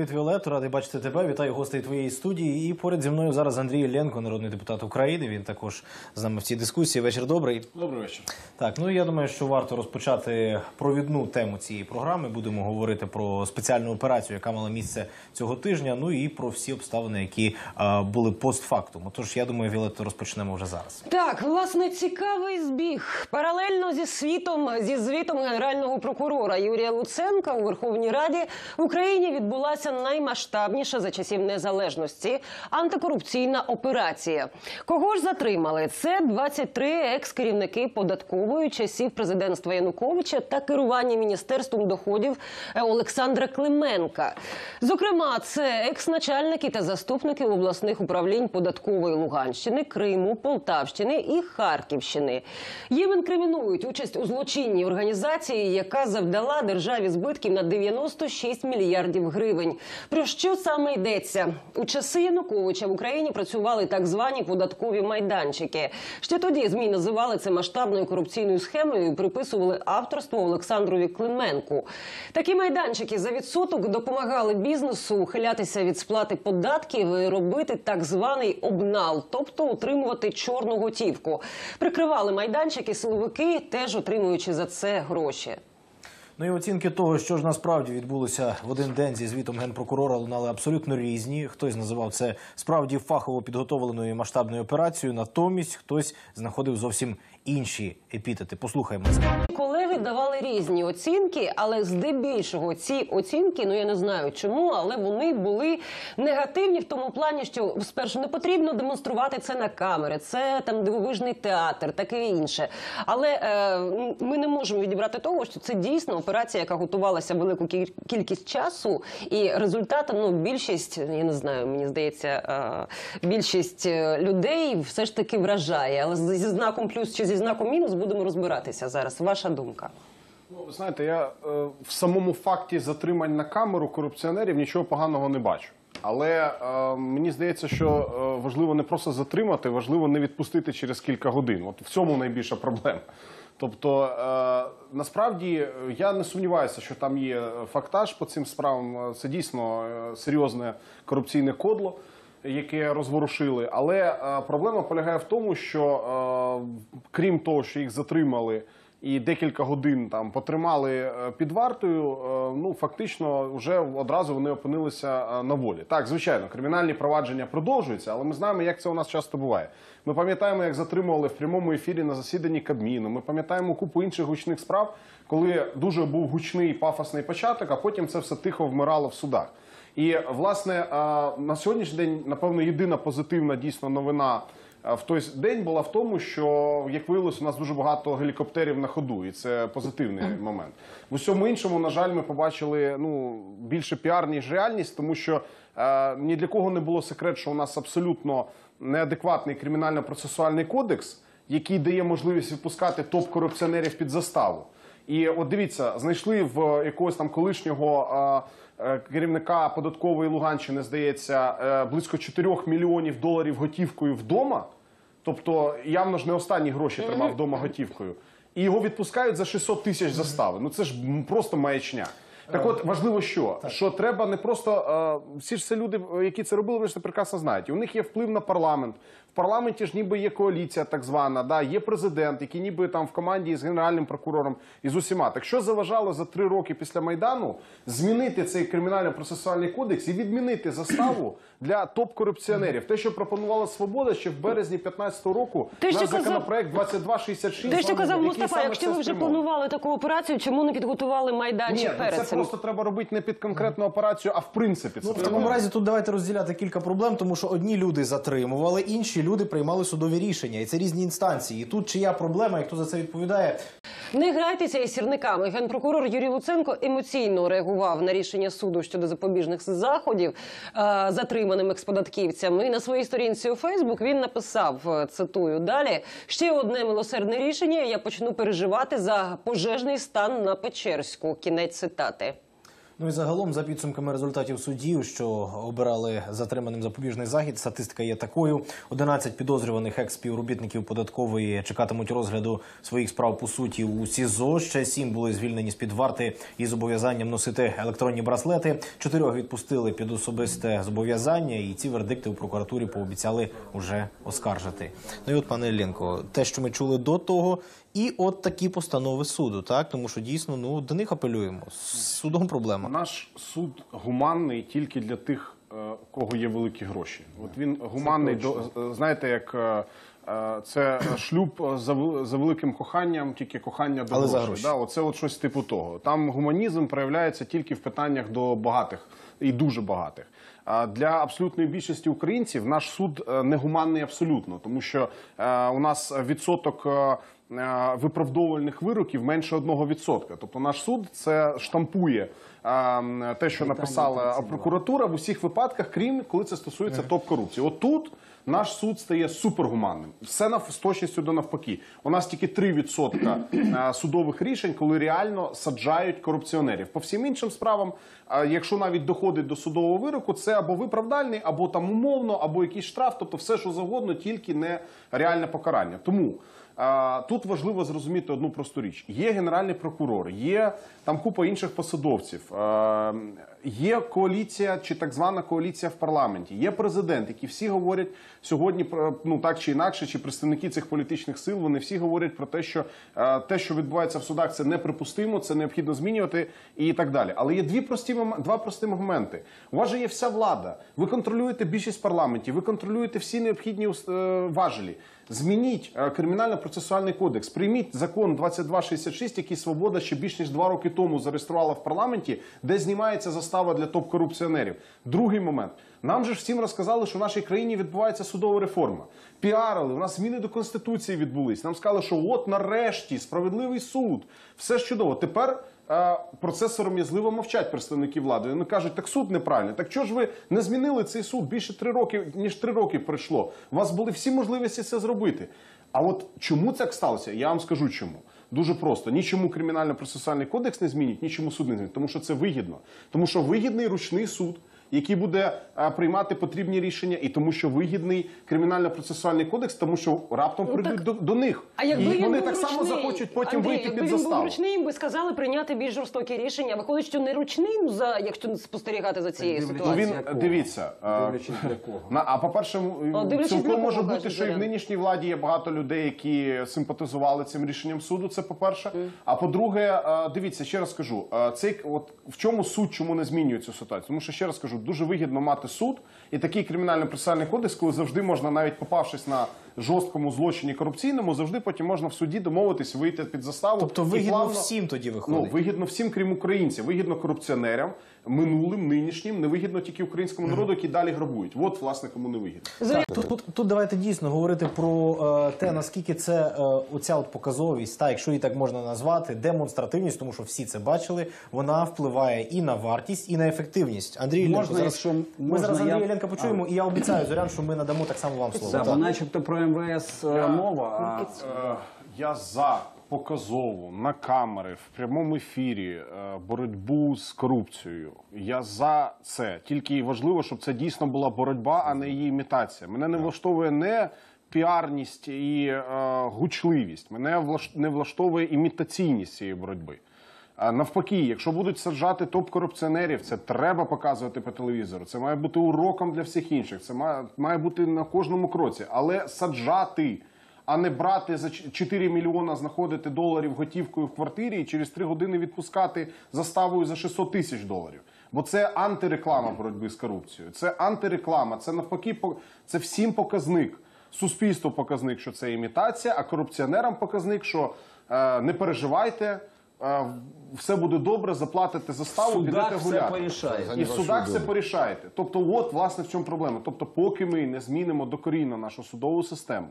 Привіт, Віолетто, радий бачити тебе. Вітаю гостей твоєї студії. І поряд зі мною зараз Андрій Ілленко, народний депутат України. Він також з нами в цій дискусії. Вечір добрий. Добрий вечір. Так, ну я думаю, що варто розпочати провідну тему цієї програми. Будемо говорити про спеціальну операцію, яка мала місце цього тижня. Ну і про всі обставини, які а, були постфактум. Отож, я думаю, Віолетто, розпочнемо вже зараз. Так, власне, цікавий збіг. Паралельно зі світом зі звітом генерального прокурора Юрія Луценка у Верховній Раді в Україні відбулася наймасштабніша за часів незалежності антикорупційна операція. Кого ж затримали? Це 23 екс-керівники податкової часів президентства Януковича та керування міністерством доходів е, Олександра Клименка. Зокрема, це екс-начальники та заступники обласних управлінь податкової Луганщини, Криму, Полтавщини і Харківщини. Їм інкримінують участь у злочинній організації, яка завдала державі збитків на 96 мільярдів гривень. Про що саме йдеться? У часи Януковича в Україні працювали так звані податкові майданчики. Ще тоді змі називали це масштабною корупційною схемою і приписували авторство Олександрові Клименку. Такі майданчики за відсоток допомагали бізнесу ухилятися від сплати податків і робити так званий обнал, тобто утримувати чорну готівку. Прикривали майданчики силовики, теж отримуючи за це гроші. Ну і оцінки того, що ж насправді відбулося в один день зі звітом генпрокурора, лунали абсолютно різні. Хтось називав це справді фахово підготовленою масштабною операцією. Натомість хтось знаходив зовсім інші епітети. Послухаймо це. Колеги давали різні оцінки, але здебільшого ці оцінки, ну я не знаю чому, але вони були негативні в тому плані, що спершу не потрібно демонструвати це на камери, це там дивовижний театр, таке інше. Але е, ми не можемо відібрати того, що це дійсно операція, яка готувалася велику кі- кількість часу, і результатом ну більшість, я не знаю, мені здається, е, більшість е, людей все ж таки вражає. Але зі знаком плюс чи зі знаком мінус будемо розбиратися зараз. Ваша думка. Ну, ви знаєте, я е, в самому факті затримань на камеру корупціонерів нічого поганого не бачу. Але е, мені здається, що е, важливо не просто затримати, важливо не відпустити через кілька годин. От в цьому найбільша проблема. Тобто, е, насправді я не сумніваюся, що там є фактаж по цим справам. Це дійсно е, серйозне корупційне кодло. Яке розворушили. Але е, проблема полягає в тому, що е, крім того, що їх затримали і декілька годин там потримали е, під вартою, ну фактично вже одразу вони опинилися на волі. Так, звичайно, кримінальні провадження продовжуються, але ми знаємо, як це у нас часто буває. Ми пам'ятаємо, як затримували в прямому ефірі на засіданні Кабміну. Ми пам'ятаємо купу інших гучних справ, коли дуже був гучний пафосний початок, а потім це все тихо вмирало в судах. І власне на сьогоднішній день, напевно, єдина позитивна дійсно новина в той день була в тому, що як виявилось, у нас дуже багато гелікоптерів на ходу, і це позитивний момент. В усьому іншому, на жаль, ми побачили ну більше піар, ніж реальність, тому що е, ні для кого не було секрет, що у нас абсолютно неадекватний кримінально-процесуальний кодекс, який дає можливість відпускати топ-корупціонерів під заставу. І от дивіться, знайшли в якогось там колишнього е, е, керівника податкової Луганщини, здається, е, близько 4 мільйонів доларів готівкою вдома. Тобто явно ж не останні гроші тримав вдома готівкою. І його відпускають за 600 тисяч застави. Ну це ж просто маячня. Так от важливо, що що треба не просто е, всі ж це люди, е, які це робили, вони ж це прекрасно знають. І у них є вплив на парламент. В парламенті ж ніби є коаліція, так звана, да, є президент, який ніби там в команді з генеральним прокурором і з усіма. Так що заважало за три роки після майдану змінити цей кримінально-процесуальний кодекс і відмінити заставу для топ-корупціонерів? Те, що пропонувала свобода ще в березні 2015 року, що наш казав- законопроект 2266. Те, що казав який Мустафа, саме якщо це ви вже планували таку операцію, чому не підготували Ні, майданчик ну перед це цим? просто треба робити не під конкретну операцію, а в принципі це Ну, в треба такому разі тут давайте розділяти кілька проблем, тому що одні люди затримували, інші люди приймали судові рішення, і це різні інстанції. І тут чия проблема, і хто за це відповідає, Не грайтеся із сірниками. Генпрокурор Юрій Луценко емоційно реагував на рішення суду щодо запобіжних заходів е, затриманим експодатківцям. І на своїй сторінці у Фейсбук він написав: е, цитую далі: ще одне милосердне рішення. Я почну переживати за пожежний стан на Печерську. Кінець цитати. Ну і загалом, за підсумками результатів судів, що обирали затриманим запобіжний захід, статистика є такою: 11 підозрюваних екс-співробітників податкової чекатимуть розгляду своїх справ по суті у СІЗО. Ще сім були звільнені з під варти із зобов'язанням носити електронні браслети. Чотирьох відпустили під особисте зобов'язання, і ці вердикти у прокуратурі пообіцяли уже оскаржити. Ну і от, пане Іллєнко, те, що ми чули до того, і от такі постанови суду, так тому що дійсно ну до них апелюємо. З судом проблема. Наш суд гуманний тільки для тих, е, у кого є великі гроші. От він гуманний до е, знаєте, як е, це шлюб за, вел- за великим коханням, тільки кохання до Але грошей. гроші. Да, оце от щось типу того. Там гуманізм проявляється тільки в питаннях до багатих і дуже багатих. А для абсолютної більшості українців наш суд е, не гуманний абсолютно, тому що е, у нас відсоток. е, е, Виправдовувальних вироків менше 1%. Тобто наш суд це штампує е, те, що написала прокуратура в усіх випадках, крім коли це стосується топ-корупції. От тут наш суд стає супергуманним. Все на з точністю до навпаки. У нас тільки 3% е, судових рішень, коли реально саджають корупціонерів. По всім іншим справам, е, якщо навіть доходить до судового вироку, це або виправдальний, або там умовно, або якийсь штраф, тобто все, що завгодно, тільки не реальне покарання. Тому. Тут важливо зрозуміти одну просту річ: є генеральний прокурор, є там купа інших посадовців, є коаліція чи так звана коаліція в парламенті, є президент, які всі говорять сьогодні ну так чи інакше, чи представники цих політичних сил. Вони всі говорять про те, що те, що відбувається в судах, це неприпустимо, це необхідно змінювати і так далі. Але є дві прості два прості моменти. У вас же є вся влада. Ви контролюєте більшість в парламенті, ви контролюєте всі необхідні е, важелі. Змініть е, кримінально-процесуальний кодекс, прийміть закон 2266, який свобода ще більш ніж два роки тому зареєструвала в парламенті, де знімається застава для топ-корупціонерів. Другий момент. Нам же всім розказали, що в нашій країні відбувається судова реформа. Піарили, у нас зміни до конституції відбулись. Нам сказали, що от нарешті справедливий суд, все ж чудово. Тепер е, про це мовчать представники влади. Вони кажуть, так суд неправильний. Так чого ж ви не змінили цей суд? Більше три роки, ніж три роки пройшло. У вас були всі можливості це зробити. А от чому так сталося? Я вам скажу чому. Дуже просто нічому кримінально-процесуальний кодекс не змінить, нічому суд не змінить, тому що це вигідно. Тому що вигідний ручний суд, який буде е, приймати потрібні рішення, і тому що вигідний кримінально-процесуальний кодекс, тому що раптом прийдуть до, до них. А якби і він вони був так само ручний, захочуть потім Андрій, вийти якби під він був ручний, їм би сказали прийняти більш жорстокі рішення. Виходить, що не ручний, ну за якщо спостерігати за цією дивлячись, Ну ситуацією. він дивіться. е, для кого. На а Ну, дивлячись для цілком може бути, кажуть що і в нинішній владі є багато людей, які симпатизували цим рішенням суду. Це по-перше. А по-друге, е, дивіться, ще раз скажу, е, цей от в чому суть, чому не змінює цю ситуацію? Тому що ще раз кажу, дуже вигідно мати суд. І такий кримінально-процесуальний кодекс, коли завжди можна, навіть попавшись на жорсткому злочині корупційному, завжди потім можна в суді домовитись, вийти під заставу. Тобто вигідно плавно- всім тоді Ну, вигідно всім, крім українців, вигідно корупціонерам, минулим, нинішнім, не вигідно тільки українському народу, які далі грабують. От, власне, кому не вигідно. Зоря- Тут, тут, тут давайте дійсно говорити про е, те, наскільки це е, оця от показовість, та якщо її так можна назвати, демонстративність, тому що всі це бачили, вона впливає і на вартість, і на ефективність. Андрій Можна, зараз, якщо ми можна, зараз Андрія я- Іллєнка почуємо, і я обіцяю Зорян, що ми надамо так само вам слово. Да, Так. начебто про МВС е, мова, а Е, Я за показову на камери в прямому ефірі е, боротьбу з корупцією. Я за це. Тільки важливо, щоб це дійсно була боротьба, а не її імітація. Мене не влаштовує не піарність і е, гучливість. Мене влаш- не влаштовує імітаційність цієї боротьби. Навпаки, якщо будуть саджати топ-корупціонерів, це треба показувати по телевізору. Це має бути уроком для всіх інших. Це має, має бути на кожному кроці. Але саджати, а не брати за 4 мільйона, знаходити доларів готівкою в квартирі і через 3 години відпускати заставою за 600 тисяч доларів. Бо це антиреклама боротьби з корупцією. Це антиреклама. Це навпаки, це всім показник. Суспільству показник, що це імітація, а корупціонерам показник, що е, не переживайте. Е, Все буде добре, заплатите заставу, В судах підете все гуляти. порішається. І в судах все порішаєте. Тобто, от власне в чому проблема. Тобто, поки ми не змінимо докорінно нашу судову систему,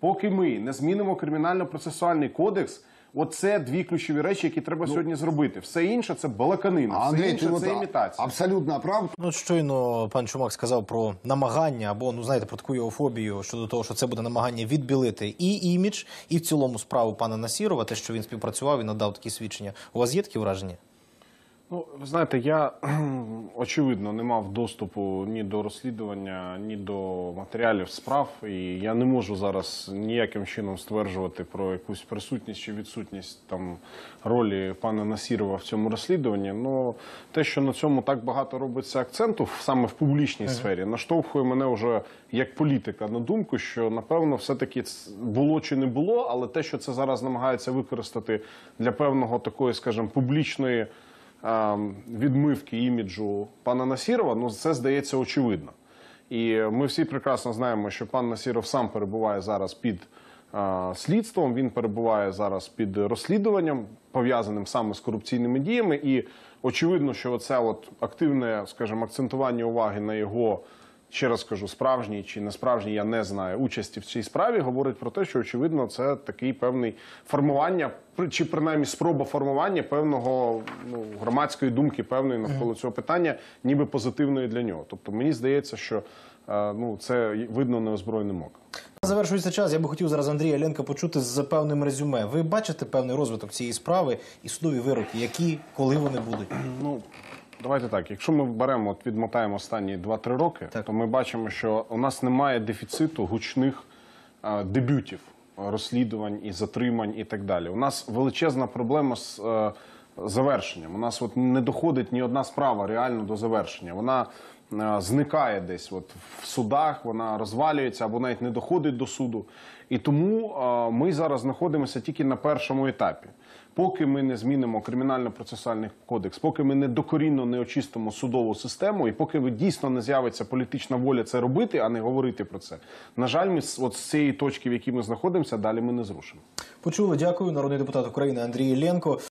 поки ми не змінимо кримінально-процесуальний кодекс, оце дві ключові речі, які треба сьогодні зробити. Все інше це балаканина, А все Андрій, інше ти от це імітація. абсолютно прав. Ну, щойно пан Чумак сказав про намагання або ну знаєте про таку його фобію щодо того, що це буде намагання відбілити і імідж, і в цілому справу пана Насірова, те, що він співпрацював і надав такі свідчення. У вас є такі враження? Ну, ви знаєте, я очевидно не мав доступу ні до розслідування, ні до матеріалів справ, і я не можу зараз ніяким чином стверджувати про якусь присутність чи відсутність там ролі пана Насірова в цьому розслідуванні. Ну те, що на цьому так багато робиться акценту саме в публічній сфері, наштовхує мене вже як політика на думку, що напевно все-таки було чи не було, але те, що це зараз намагаються використати для певного такої, скажімо, публічної відмивки іміджу пана Насірова, ну це здається очевидно. І ми всі прекрасно знаємо, що пан Насіров сам перебуває зараз під а, слідством. Він перебуває зараз під розслідуванням, пов'язаним саме з корупційними діями. І очевидно, що от активне, скажімо, акцентування уваги на його. Ще раз кажу, справжній чи не справжній, я не знаю участі в цій справі. Говорить про те, що очевидно це такий певний формування, при- чи принаймні спроба формування певного ну, громадської думки, певної навколо цього питання, ніби позитивної для нього. Тобто мені здається, що е, ну це видно неозброєним оком. Завершується час. Я би хотів зараз Андрія Ленка почути з певним резюме. Ви бачите певний розвиток цієї справи і судові вироки, які, коли вони будуть? Ну, давайте так. Якщо ми беремо, от відмотаємо останні 2-3 роки, Так. то ми бачимо, що у нас немає дефіциту гучних е, дебютів, розслідувань і затримань і так далі. У нас величезна проблема з е, завершенням. У нас от не доходить ні одна справа реально до завершення. Вона зникає десь от в судах, вона розвалюється або навіть не доходить до суду. І тому е, ми зараз знаходимося тільки на першому етапі. Поки ми не змінимо кримінально-процесуальний кодекс, поки ми не докорінно не очистимо судову систему, і поки дійсно не з'явиться політична воля це робити, а не говорити про це. На жаль, ми от з цієї точки, в якій ми знаходимося, далі ми не зрушимо. Почули, дякую. Народний депутат України Андрій Ленко.